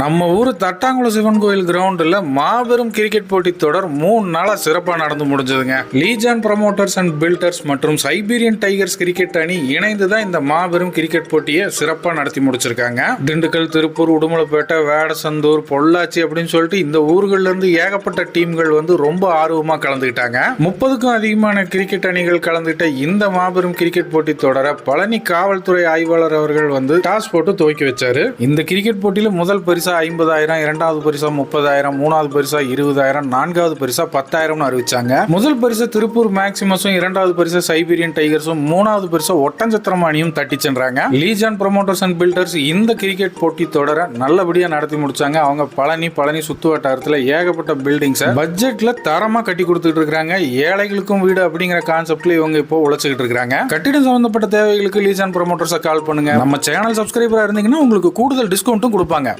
நம்ம ஊர் தட்டாங்குளம் சிவன் கோயில் கிரவுண்டில் மாபெரும் கிரிக்கெட் போட்டி தொடர் மூணு நாளாக சிறப்பாக நடந்து முடிஞ்சதுங்க. லீஜான் ப்ரமோட்டர்ஸ் அண்ட் பில்டர்ஸ் மற்றும் சைபீரியன் டைகர்ஸ் கிரிக்கெட் அணி இணைந்து தான் இந்த மாபெரும் கிரிக்கெட் போட்டியை சிறப்பாக நடத்தி முடிச்சிருக்காங்க. திண்டுக்கல் திருப்பூர் உடுமலைப்பேட்டை வேடசந்தூர் பொள்ளாச்சி அப்படின்னு சொல்லிட்டு இந்த ஊர்கள்லேருந்து ஏகப்பட்ட டீம்கள் வந்து ரொம்ப ஆர்வமாக கலந்துக்கிட்டாங்க. முப்பதுக்கும் அதிகமான கிரிக்கெட் அணிகள் கலந்துகிட்ட இந்த மாபெரும் கிரிக்கெட் போட்டி தொடர பழனி காவல்துறை ஆய்வாளர் அவர்கள் வந்து டாஸ் போட்டு துவக்கி வச்சாரு. இந்த கிரிக்கெட் போட்டியில் முதல் பரிசு ஐம்பதாயிரம் இரண்டாவது பரிசா முப்பதாயிரம் மூணாவது பரிசா இருபதாயிரம் நான்காவது பரிசா பத்தாயிரம்னு அறிவிச்சாங்க. முதல் பரிசு திருப்பூர் மேக்சிமஸும் இரண்டாவது பரிசு சைபீரியன் டைகர்ஸும் மூணாவது பரிசு ஒட்டஞ்சத்திரம் அணியும் தட்டி சென்றாங்க. லீஜான் ப்ரொமோட்டர்ஸ் அண்ட் பில்டர்ஸ் இந்த கிரிக்கெட் போட்டி தொடர நல்லபடியா நடத்தி முடிச்சாங்க. அவங்க பழனி பழனி சுத்து வட்டாரத்தில் ஏகப்பட்ட பில்டிங்ஸை பட்ஜெட்ல தரமா கட்டி கொடுத்துட்டு இருக்காங்க ஏழைகளுக்கும் வீடு அப்படிங்கிற கான்செப்ட்ல இவங்க இப்போ உழைச்சிக்கிட்டு இருக்காங்க கட்டிடம் சம்பந்தப்பட்ட தேவைகளுக்கு லீஜான் ப்ரொமோட்டர்ஸை கால் பண்ணுங்க. நம்ம சேனல் சப்ஸ்கிரைபரா இருந்தீங்கன்னா உங்களுக்கு கூடுதல் டிஸ்கவுண்ட்டும் கொடுப்பாங்க.